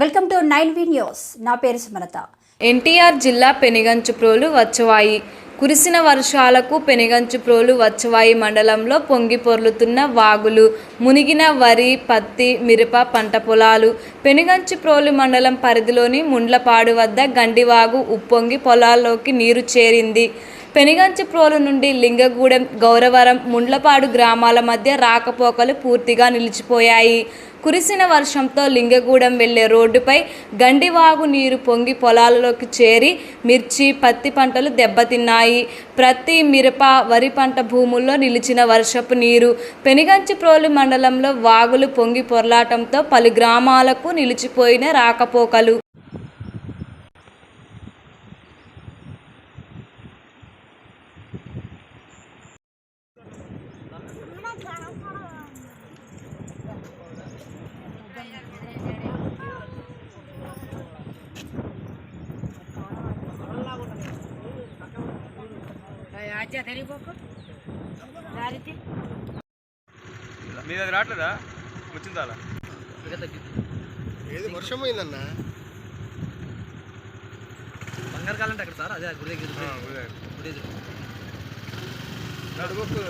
Welcome to nine V news. నా పేరు సుమలత. ఎన్టీఆర్ జిల్లా పెనుగంచుప్రోలు వచ్చవాయి. కురిసిన వర్షాలకు పెనుగంచుప్రోలు వచ్చవాయి మండలంలో పొంగి పొర్లుతున్న వాగులు మునిగిన వరి పత్తి మిరప పంట పొలాలు. పెనుగంచుప్రోలు మండలం పరిధిలోని ముండ్లపాడు వద్ద గండివాగు ఉప్పొంగి పొలాల్లోకి నీరు చేరింది. పెనుగంచుప్రోలు నుండి లింగగూడెం గౌరవరం ముండ్లపాడు గ్రామాల మధ్య రాకపోకలు పూర్తిగా నిలిచిపోయాయి. కురిసిన వర్షంతో లింగగూడెం వెళ్ళే రోడ్డుపై గండివాగు నీరు పొంగి పొలాలలోకి చేరి మిర్చి పత్తి పంటలు దెబ్బతిన్నాయి. ప్రతి మిరప వరి పంట భూముల్లో నిలిచిన వర్షపు నీరు పెనుగంచిప్రోలు మండలంలో వాగులు పొంగి పొరలాటంతో పలు గ్రామాలకు నిలిచిపోయిన రాకపోకలు. నీది అది రావట్లేదా? వచ్చిందా ఏది వర్షం పోయిందన్న? బంగారు కాలంటే అక్కడ సార్ అదే గుడి దగ్గర. గుడి. నడుగొక్కు